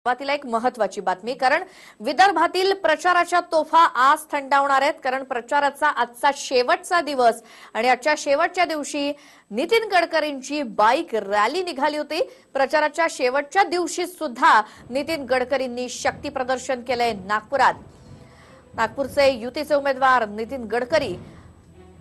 सुरुवातीला एक महत्वाची बातमी कारण विदर्भातील प्रचाराच्या तोफा आज थंडावणार आहेत कारण प्रचाराचा आजचा शेवटचा दिवस आणि आजच्या शेवटच्या दिवशी नितीन गडकरींची बाईक रॅली निघाली होती. प्रचाराच्या शेवटच्या दिवशी सुद्धा नितीन गडकरींनी शक्ती प्रदर्शन केलंय नागपुरात. नागपूरचे युतीचे उमेदवार नितीन गडकरी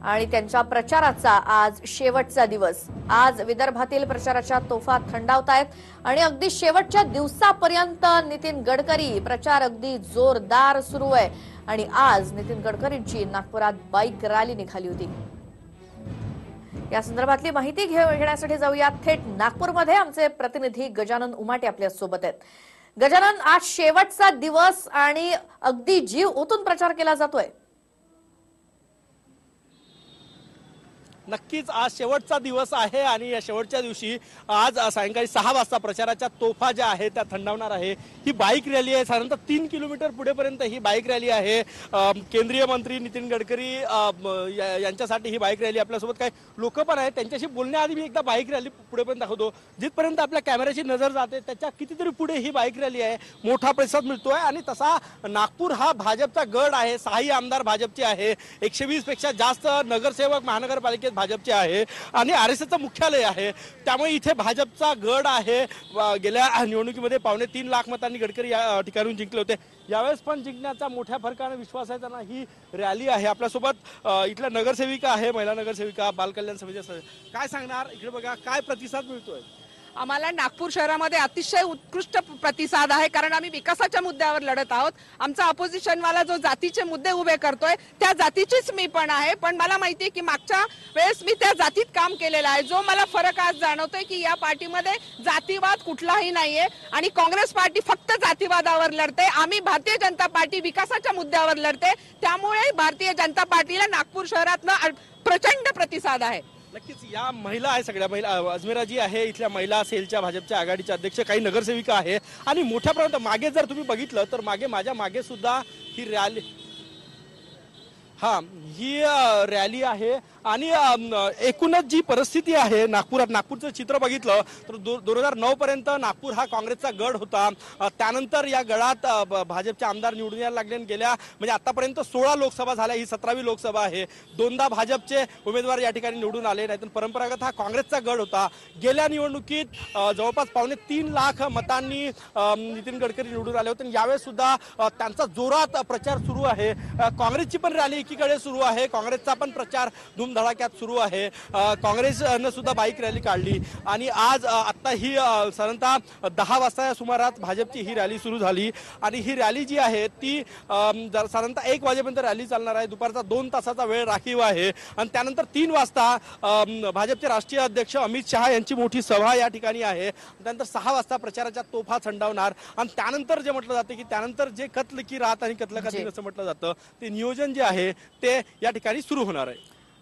आणि त्यांच्या प्रचाराचा आज शेवटचा दिवस. आज विदर्भातील प्रचाराच्या तोफा थंडावत आहेत आणि अगदी शेवटच्या दिवसापर्यंत नितीन गडकरी प्रचार अगदी जोरदार सुरू आहे. आणि आज नितीन गडकरींची नागपुरात बाईक रॅली निघाली होती. या संदर्भातली माहिती घेण्यासाठी जाऊया थेट नागपूरमध्ये आमचे प्रतिनिधी गजानन उमाटे आपल्यासोबत आहेत. गजानन आज शेवटचा दिवस आणि अगदी जीव ओतून प्रचार केला जातोय. नक्कीच आज शेवटचा दिवस आहे आणि या शेवटच्या दिवशी आज सायंकाळी सहा वाजता प्रचाराच्या तोफा ज्या आहेत त्या थंडावणार आहे. ही बाईक रॅली आहे. साधारणतः तीन किलोमीटर पुढेपर्यंत ही बाईक रॅली आहे. केंद्रीय मंत्री नितीन गडकरी या- यांच्यासाठी ही बाईक रॅली आपल्यासोबत काही लोक पण आहेत. त्यांच्याशी बोलण्याआधी मी एकदा बाईक रॅली पुढेपर्यंत दाखवतो. जिथपर्यंत आपल्या कॅमेऱ्याची नजर जाते त्याच्या कितीतरी पुढे ही बाईक रॅली आहे. मोठा प्रतिसाद मिळतोय आणि तसा नागपूर हा भाजपचा गड आहे. सहाही आमदार भाजपचे आहे. एकशे वीसपेक्षा जास्त नगरसेवक महानगरपालिकेत भाजपचे आहे आणि आर एस एसचं मुख्यालय आहे. त्यामुळे इथे भाजपचा गड आहे. गेल्या निवडणुकीमध्ये पावणे तीन लाख मतांनी गडकरी या ठिकाणी जिंकले होते. यावेळेस पण जिंकण्याचा मोठ्या फरकाने विश्वास आहे त्यांना. ही रॅली आहे आपल्यासोबत. इथल्या नगरसेविका आहे महिला नगरसेविका बालकल्याण समितीच्या काय सांगणार? इकडे बघा काय प्रतिसाद मिळतोय? आम्हाला नागपूर शहरामध्ये अतिशय उत्कृष्ट प्रतिसाद आहे कारण आम्ही विकासाच्या मुद्द्यावर लढत आहोत. आमचा अपोजिशनवाला जो जातीचे मुद्दे उभे करतोय त्या जातीचीच मी पण आहे. पण मला माहितीये की मागच्या वेळेस मी त्या जातीत काम केलेलं आहे. जो मला फरक आज जाणवतोय की या पार्टीमध्ये जातीवाद कुठलाही नाहीये आणि काँग्रेस पार्टी फक्त जातीवादावर लढते. आम्ही भारतीय जनता पार्टी विकासाच्या मुद्द्यावर लढते. त्यामुळे भारतीय जनता पार्टीला नागपूर शहरातनं प्रचंड प्रतिसाद आहे. नक्कीच या महिला आहे सगळ्या महिला अजमेरा जी आहे इथल्या महिला सेलच्या भाजपच्या आघाडीच्या अध्यक्ष काही नगरसेविका आहे. आणि मोठ्या प्रमाणात मागे जर तुम्ही बघितलं तर मागे माझ्या मागे सुद्धा ही रॅली हा ही रॅली आहे. आणि एकूणच जी परिस्थिती आहे नागपुरात नागपूरचं चित्र बघितलं तर दोन हजार नऊ पर्यंत नागपूर हा काँग्रेसचा गड होता. त्यानंतर या गडात भाजपचे आमदार निवडून यायला लागले आणि गेल्या म्हणजे आतापर्यंत सोळा लोकसभा झाल्या ही सतरावी लोकसभा आहे. दोनदा भाजपचे उमेदवार या ठिकाणी निवडून आले नाहीतर परंपरागत हा काँग्रेसचा गड होता. गेल्या निवडणुकीत जवळपास पावणे तीन लाख मतांनी नितीन गडकरी निवडून आले होते. आणि यावेळेस सुद्धा त्यांचा जोरात प्रचार सुरू आहे. काँग्रेसची पण रॅली एकीकडे सुरू आहे. काँग्रेसचा पण प्रचार धूमधडाक्यात सुरू आहे. काँग्रेसनं सुद्धा बाईक रॅली काढली. आणि आज अ, आता ही साधारणतः दहा वाजता या सुमारात भाजपची ही रॅली सुरू झाली. आणि ही रॅली जी आहे ती साधारणतः एक वाजेपर्यंत रॅली चालणार आहे. दुपारचा दोन तासाचा वेळ राखीव आहे. आणि त्यानंतर तीन वाजता भाजपचे राष्ट्रीय अध्यक्ष अमित शहा यांची मोठी सभा या ठिकाणी आहे. त्यानंतर सहा वाजता प्रचाराच्या तोफा थंडावणार. आणि त्यानंतर जे म्हटलं जातं की त्यानंतर जे कत्ल की रात आणि कत्ल का असं म्हटलं जातं ते नियोजन जे आहे ते या ठिकाणी सुरू होणार आहे.